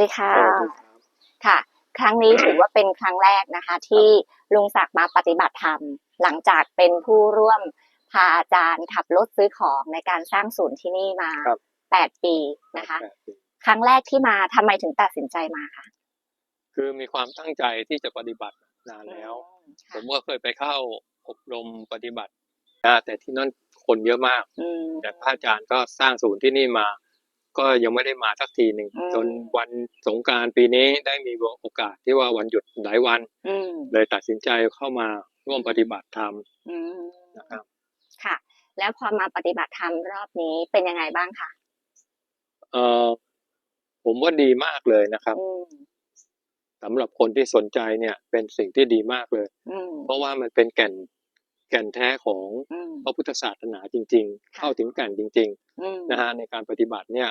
ดีค่ะสวัสดีครับค่ะ ครั้งนี้ถือว่าเป็นครั้งแรกนะคะ ที่ลุงศักดิ์มาปฏิบัติธรรม หลังจากเป็นผู้ร่วมพาอาจารย์ขับรถซื้อของในการสร้างศูนย์ที่นี่มาครับแปดปีนะคะแปดปีครั้งแรกที่มาทำไมถึงตัดสินใจมาคะคือมีความตั้งใจที่จะปฏิบัตินานแล้วอืมผค่ะมก็เคยไปเข้าอบรมปฏิบัตินะแต่ที่นั่นคนเยอะมากอืมแต่พระอาจารย์ก็สร้างศูนย์ที่นี่มา ก็ยังไม่ได้มาสักทีหนึ่งอืมจนวันสงกรารปีนี้ได้มีโอกาสที่ว่าวันหยุดหลายวันอืมเลยตัดสินใจเข้ามาร่วมปฏิบัติธรรมอืมนะครับค่ะ แล้วพอมาปฏิบัติธรรมรอบนี้เป็นยังไงบ้างคะเออผมว่าดีมากเลยนะครับอืมสำหรับคนที่สนใจเนี่ย เป็นสิ่งที่ดีมากเลยอืมเพราะว่ามันเป็นแก่น แก่นแท้ของอืมพระพุทธศาสนาจริง ๆ เข้าถึงแก่นจริงอืมๆนะฮะในการปฏิบัติเนี่ย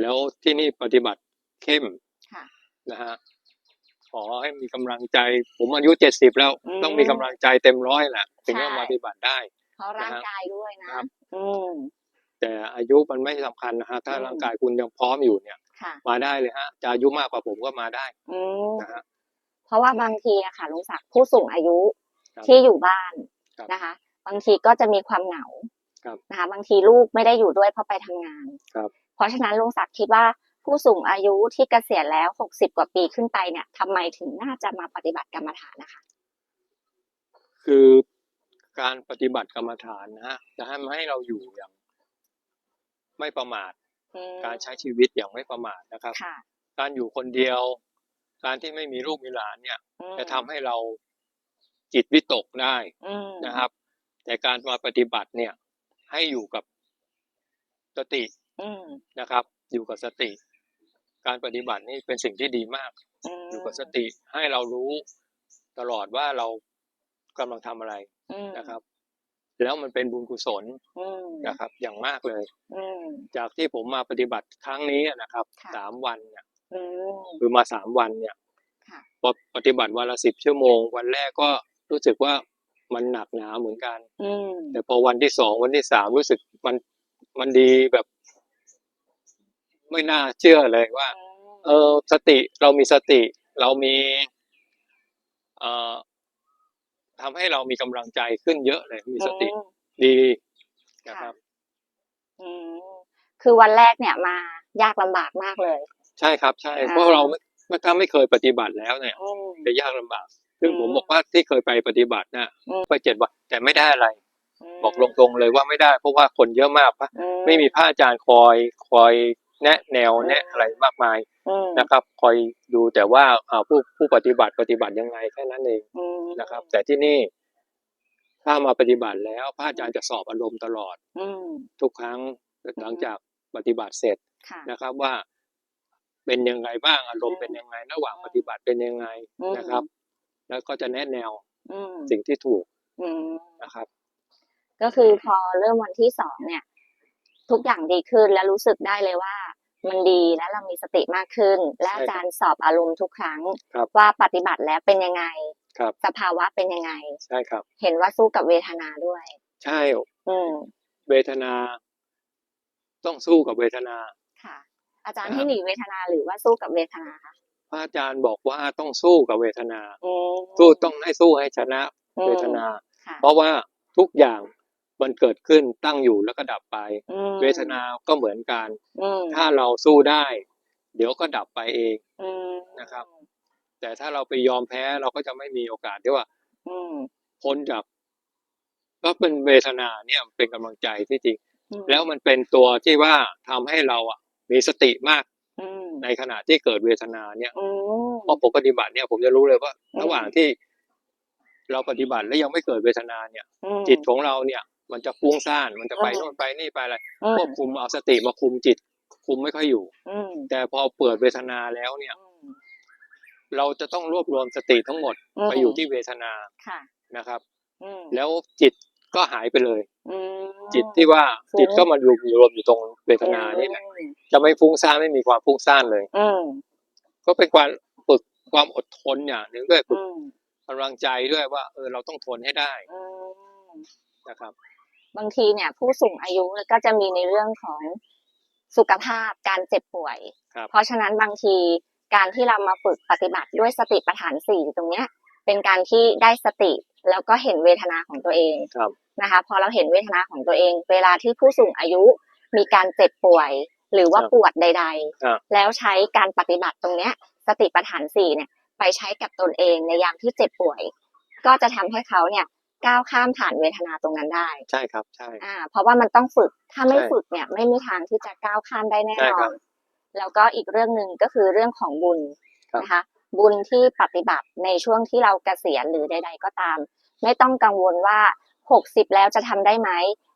แล้วที่นี่ปฏิบัติเข้มค่ะนะฮะขอให้มีกำลังใจ ผมอายุเจ็ดสิบแล้วอืมต้องมีกำลังใจเต็มร้อยแหละถึงจะใช่มาปฏิบัติได้เพราะร่างกายด้วยนะครับอืมแต่อายุมันไม่สำคัญนะฮะถ้าอืมร่างกายคุณยังพร้อมอยู่เนี่ยค่ะมาได้เลยฮะจะอายุมากกว่าผมก็มาได้อืมนะฮะเพราะว่าบางทีอะค่ะลุงศักดิ์ผู้สูงอายุครับที่อยู่บ้านครับ นะคะ บางทีก็จะมีความเหงาครับนะคะบางทีลูกไม่ได้อยู่ด้วยเพราะไปทำงานครับเพราะฉะนั้นลุงศักดิ์คิดว่าผู้สูงอายุที่เกษียณแล้วหกสิบกว่าปีขึ้นไปเนี่ยทำไมถึงน่าจะมาปฏิบัติกรรมฐานนะคะ คือการปฏิบัติกรรมฐานนะฮะจะให้ให้เราอยู่อย่าง ไม่ประมาทอืมการใช้ชีวิตอย่างไม่ประมาทนะครับค่ะการอยู่คนเดียว การที่ไม่มีลูกมีหลานเนี่ยอืมจะทำให้เรา จิตวิตกได้อืมนะครับ แต่การมาปฏิบัติเนี่ย ให้อยู่กับสติอืมนะครับ อยู่กับสติ การปฏิบัตินี่เป็นสิ่งที่ดีมากมอยู่กับสติให้เรารู้ตลอดว่าเรากำลังทำอะไรอืมนะครับ แล้วมันเป็นบุญกุศลอืมนะครับ อย่างมากเลยอืมจากที่ผมมาปฏิบัติครั้งนี้นะครับค่ะสามวันเนี่ยอืมคือมาสามวันเนี่ยค่ะพอปฏิบัติวันละสิบชั่วโมง วันแรกก็ รู้สึกว่ามันหนักหนาเหมือนกันอืมแต่พอวันที่สองวันที่สามรู้สึกมันมันดีแบบ ไม่น่าเชื่อเลยว่า เออสติเรามีสติ เรามีเอ่อทำให้เรามีกำลังใจขึ้นเยอะเลย มีสติอืมดีนะครับอืมคือวันแรกเนี่ยมายากลำบากมากเลย ใช่ครับ ใช่อ่าเพราะเราไม่ถ้าไม่เคยปฏิบัติแล้วเนี่ยอืมจะยากลำบาก ซึ่งอืมผมบอกว่าที่เคยไปปฏิบัติน่ะอืมไปเจ็ดวันแต่ไม่ได้อะไรมบอกตรงๆเลยว่าไม่ได้ เพราะว่าคนเยอะมากปะอืไม่มีพระอาจารย์คอยคอยแนะแนวอืมแนะอะไรมากมายอืมนะครับ คอยดูแต่ว่าอ่าผู้ผู้ปฏิบัติปฏิบัติยังไงแค่นั้นเองอืมนะครับ แต่ที่นี่ถ้ามาปฏิบัติแล้วพระอาจารย์จะสอบอารมณ์ตลอดอืมทุกครั้งหลังจากปฏิบัติเสร็จค่ะนะครับว่าเป็นยังไงบ้างอารมณ์เป็นยังไงระหว่างปฏิบัติเป็นยังไงอืมนะครับ แล้วก็จะแนะแนวอืมสิ่งที่ถูกอืมนะครับ ก็คือพอเริ่มวันที่สองเนี่ย ทุกอย่างดีขึ้นและรู้สึกได้เลยว่า มันดีและเรามีสติมากขึ้น และใช่ครับอาจารย์สอบอารมณ์ทุกครั้งครับว่าปฏิบัติแล้วเป็นยังไงครับสภาวะเป็นยังไง ใช่ครับ เห็นว่าสู้กับเวทนาด้วย ใช่ อืม เวทนา ต้องสู้กับเวทนา ค่ะ อาจารย์ครับให้หนีเวทนาหรือว่าสู้กับเวทนาคะพ ระอาจารย์บอกว่าต้องสู้กับเวทนาอืมสู้ต้องให้สู้ให้ชนะอืมเวทนาค่ะเพราะว่าทุกอย่างมันเกิดขึ้นตั้งอยู่แล้วก็ดับไปอืมเวทนาก็เหมือนกันอืมถ้าเราสู้ได้ เดี๋ยวก็ดับไปเองอืมนะครับ แต่ถ้าเราไปยอมแพ้เราก็จะไม่มีโอกาสที่ว่าอืมพ้นจากก็เป็นเวทนาเนี่ยเป็นกำลังใจที่จริงอืมแล้วมันเป็นตัวที่ว่าทำให้เราอะ มีสติมากอืม ในขณะที่เกิดเวทนาเนี่ยอืมพอผมปฏิบัติเนี่ย ผมจะรู้เลยว่าอืมระหว่างที่เราปฏิบัติแล้วยังไม่เกิดเวทนาเนี่ยอืมจิตของเราเนี่ย มันจะฟุ้งซ่านมันจะไปอืมโน่นไปนี่ไปอะไรอืมควบคุมเอาสติมาคุมจิต คุมไม่ค่อยอยู่อืมแต่พอเปิดเวทนาแล้วเนี่ยอืมเราจะต้องรวบรวมสติทั้งหมดอืมไปอยู่ที่เวทนาค่ะนะครับอืมแล้วจิต ก็หายไปเลย อืม จิตที่ว่าฟุ้ง จิตก็มันรวมรวมอยู่ตรงเวทนานี่แหละจะไม่ฟุ้งซ่านไม่มีความฟุ้งซ่านเลย อืมก็เป็นความฝึกความอดทนอย่างหนึ่งด้วยฝึอืกมกำลังใจด้วยว่าเออเราต้องทนให้ได้อืม นะครับ บางทีเนี่ยผู้สูงอายุก็จะมีในเรื่องของสุขภาพการเจ็บป่วย ครับ เพราะฉะนั้นบางทีการที่เรามาฝึกปฏิบัติด้วยสติปัฏฐานสี่ตรงเนี้ย เป็นการที่ได้สติแล้วก็เห็นเวทนาของตัวเองครับนะคะ พอเราเห็นเวทนาของตัวเอง เวลาที่ผู้สูงอายุมีการเจ็บป่วย หรือว่าครับปวดใดครับๆแล้วใช้การปฏิบัติตรงเนี้ย สติปัฏฐานสี่เนี่ย ไปใช้กับตนเองในยามที่เจ็บป่วย ก็จะทำให้เขาเนี่ยก้าวข้ามผ่านเวทนาตรงนั้นได้ ใช่ครับใช่อ่า เพราะว่ามันต้องฝึกถ้าไม่ใช่ฝึกเนี่ย ไม่มีทางที่จะก้าวข้ามได้แน่ใช่นอครันบแล้วก็อีกเรื่องหนึ่งก็คือเรื่องของบุญครับนะคะ บุญที่ปฏิบัติในช่วงที่เราเกษียณหรือใด ๆ ก็ตาม ไม่ต้องกังวลว่าหกสิบแล้วจะทำได้ไหม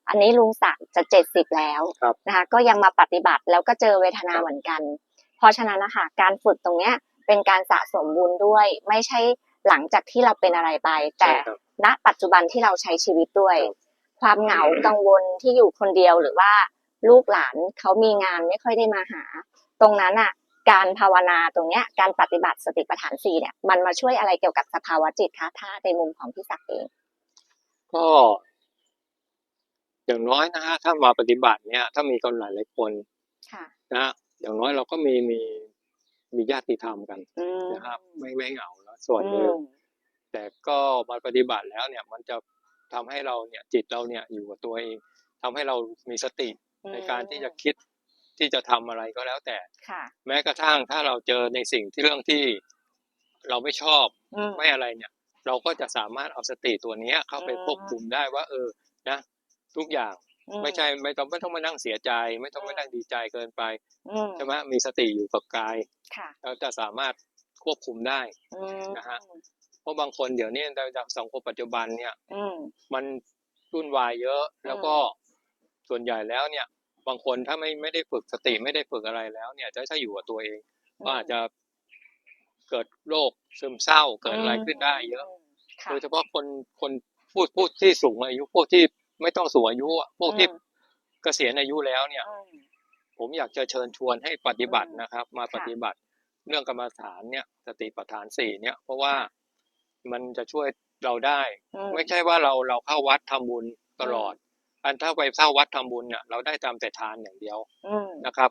อันนี้ลุงศักดิ์จะเจ็ดสิบแล้วครับนะคะก็ยังมาปฏิบัติแล้วก็เจอเวทนาครับเหมือนกัน เพราะฉะนั้นนะคะการฝึกตรงเนี้ยเป็นการสะสมบุญด้วย ไม่ใช่หลังจากที่เราเป็นอะไรไป แต่ใช่ครับณปัจจุบันที่เราใช้ชีวิตด้วยครับความเหงากังวลที่อยู่คนเดียวหรือว่าลูกหลานเขามีงานไม่ค่อยได้มาหา ตรงนั้นอะ การภาวนาตรงเนี้ยการปฏิบัติสติปัฏฐานสี่เนี่ยมันมาช่วยอะไรเกี่ยวกับสภาวะจิตคะถ้าในมุมของพี่ศักดิ์เองก็อย่างน้อยนะฮะถ้ามาปฏิบัติเนี่ย ถ้ามีคนหลายหลายๆคนค่ะนะอย่างน้อยเราก็มีมีมีญาติธรรมกันอืมนะครับ ไม่ไม่เหงาแล้วส่วนหอืนึ่งมแต่ก็มาปฏิบัติแล้วเนี่ย มันจะทำให้เราเนี่ยจิตเราเนี่ยอยู่กับตัวเองทำให้เรามีสติในการที่จะคิด ที่จะทำอะไรก็แล้วแต่ค่ะแม้กระทั่งถ้าเราเจอในสิ่งที่เรื่องที่เราไม่ชอบอืมไม่อะไรเนี่ย เราก็จะสามารถเอาสติตัวเนี้ยเข้าไปอืมควบคุมได้ว่า เออนะ ทุกอย่างอืไม่ใช่ไม่ต้องไม่ต้องมานั่งเสียใจ ไม่ต้องอืมมานั่งดีใจเกินไปอืมใช่ไหมมีสติอยู่กับกายค่ะเราจะสามารถควบคุมได้อืมนะฮะเพราะบางคนเดี๋ยวนี้ในสังคมปัจจุบันเนี่ยอืมมันวุ่นวายเยอะ แล้วก็ส่วนใหญ่แล้วเนี่ย บางคนถ้าไม่ไม่ได้ฝึกสติไม่ได้ฝึกอะไรแล้ว เนี่ยจะถ้าอยู่กับตัวเองก็อาจจะเกิดโรคซึมเศร้าเกิดอะไรขึ้นได้เยอะค่ะโดยเฉพาะคนคนพูดพูดที่สูงอายุพวกที่ไม่ต้องสูงอายุอะพวกที่อืมเกษียณอายุแล้วเนี่ยอืมผมอยากจะเชิญชวนให้ปฏิบัติอืมนะครับ มาค่ะปฏิบัติเรื่องกรรมฐานเนี่ย สติปัฏฐานสี่เนี่ย เพราะว่ามันจะช่วยเราได้อืไม่ใช่ว่าเราเราเข้าวัดทำบุญตลอด อันถ้าไปเข้าวัดทำบุญเนี่ยเราได้ตามแต่ทานอย่างเดียวอืมนะครับ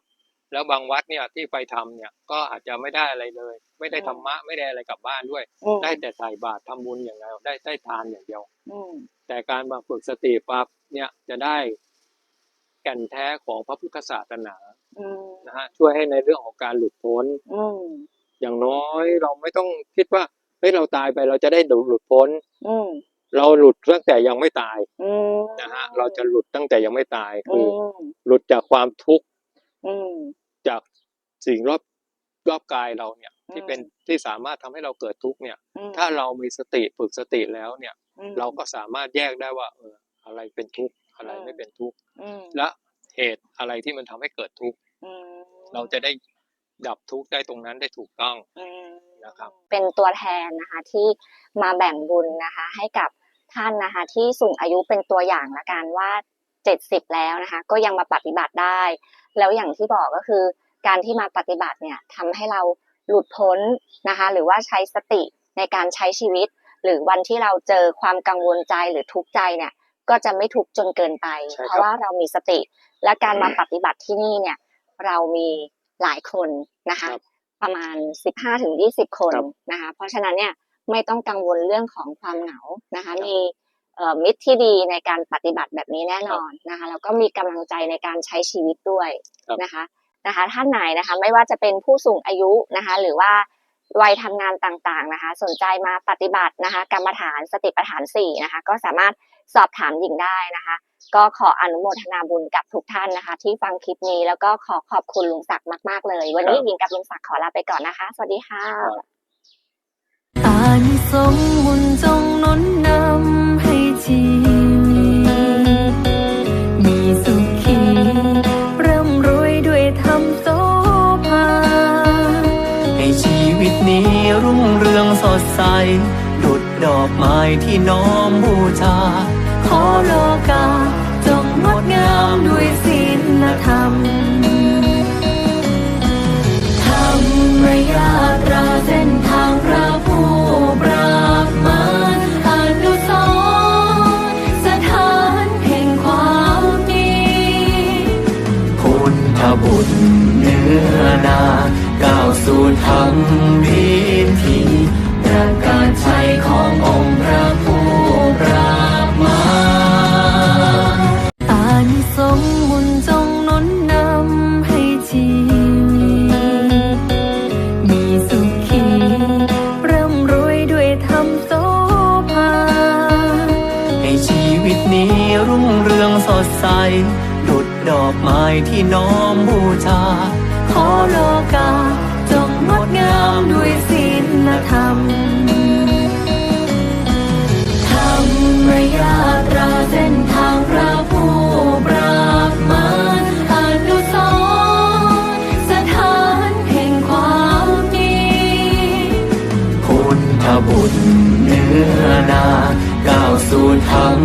แล้วบางวัดเนี่ยที่ไปทำเนี่ยก็อาจจะไม่ได้อะไรเลย ไม่ได้อืมธรรมะไม่ได้อะไรกลับบ้านด้วยอืมได้แต่ใส่บาตรทำบุญอย่างเดียวได้ได้ทานอย่างเดียวอืมแต่การมาฝึกสติปั๊บเนี่ยจะได้แก่นแท้ของพระพุทธศาสนาอืมนะฮะช่วยให้ในเรื่องของการหลุดพ้นอืมอย่างน้อยเราไม่ต้องคิดว่าเฮ้ยเราตายไปเราจะได้หลุดหลุดพ้นอืม เราหลุดตั้งแต่ยังไม่ตายอืมนะฮะเราจะหลุดตั้งแต่ยังไม่ตายอืคือมหลุดจากความทุกข์อืม จากสิ่งรอบรอบกายเราเนี่ย ที่อืมเป็นที่สามารถทำให้เราเกิดทุกข์เนี่ย อืมถ้าเรามีสติฝึกสติแล้วเนี่ย อืม เราก็สามารถแยกได้ว่าเอออะไรเป็นทุกข์อะไรอืมไม่เป็นทุกข์อืมและเหตุอะไรที่มันทำให้เกิดทุกข์อืมเราจะได้ดับทุกข์ได้ตรงนั้นได้ถูกต้อง อืมนะครับ เป็นตัวแทนนะคะที่มาแบ่งบุญนะคะ ให้กับ ท่านนะคะ ที่สูงอายุเป็นตัวอย่างละกันว่าเจ็ดสิบแล้วนะคะ ก็ยังมาปฏิบัติได้ แล้วอย่างที่บอกก็คือ การที่มาปฏิบัติเนี่ยทำให้เราหลุดพ้นนะคะ หรือว่าใช้สติในการใช้ชีวิต หรือวันที่เราเจอความกังวลใจหรือทุกข์ใจเนี่ย ก็จะไม่ทุกข์จนเกินไปใช่ครับเพราะว่าเรามีสติ และการมาปฏิบัติที่นี่เนี่ย เรามีหลายคนนะคะครับประมาณ15ถึง20คนครับนะคะ เพราะฉะนั้นเนี่ย ไม่ต้องกังวลเรื่องของความเหงานะคะครับมีเอ่อมิตรที่ดีในการปฏิบัติแบบนี้แน่นอนนะคะแล้วก็มีกำลังใจในการใช้ชีวิตด้วยครับนะคะนะคะท่านไหนนะคะไม่ว่าจะเป็นผู้สูงอายุนะคะหรือว่าวัยทำงานต่างๆนะคะ สนใจมาปฏิบัตินะคะกรรมฐานสติปัฏฐานสี่นะคะก็สามารถสอบถามหญิงได้นะคะ ก็ขออนุโมทนาบุญกับทุกท่านนะคะ ที่ฟังคลิปนี้แล้วก็ขอขอบคุณลุงศักดิ์มากๆเลย วันนี้ครับหญิงกับลุงศักดิ์ขอลาไปก่อนนะคะ สวัสดีค่ะอานิ สงบุญจงนุนนำให้ชีวิตมีสุขีร่ำรวยด้วยธรรมโสภาให้ชีวิตนี้รุ่งเรืองสดใส ดุดดอกไม้ที่น้อมบูชา ขอโลกา สู่ธรรมวิธีประกาศชัยขององค์พระผู้ปราบมารอานิสงส์บุญจงนุนนำให้ชีวิตมีสุขีร่ำรวยด้วยธรรมโสภาให้ชีวิตนี้รุ่งเรืองสดใสดุดดอกไม้ที่น้อมบูชาขอโลกา มด้วยศีลธรรมธรรมยาตราเส้นทางพระผู้ปราบมารอนุสรสถานแห่งความดีคุณทบุตรเนื้อนาก้าวสู่ธรรม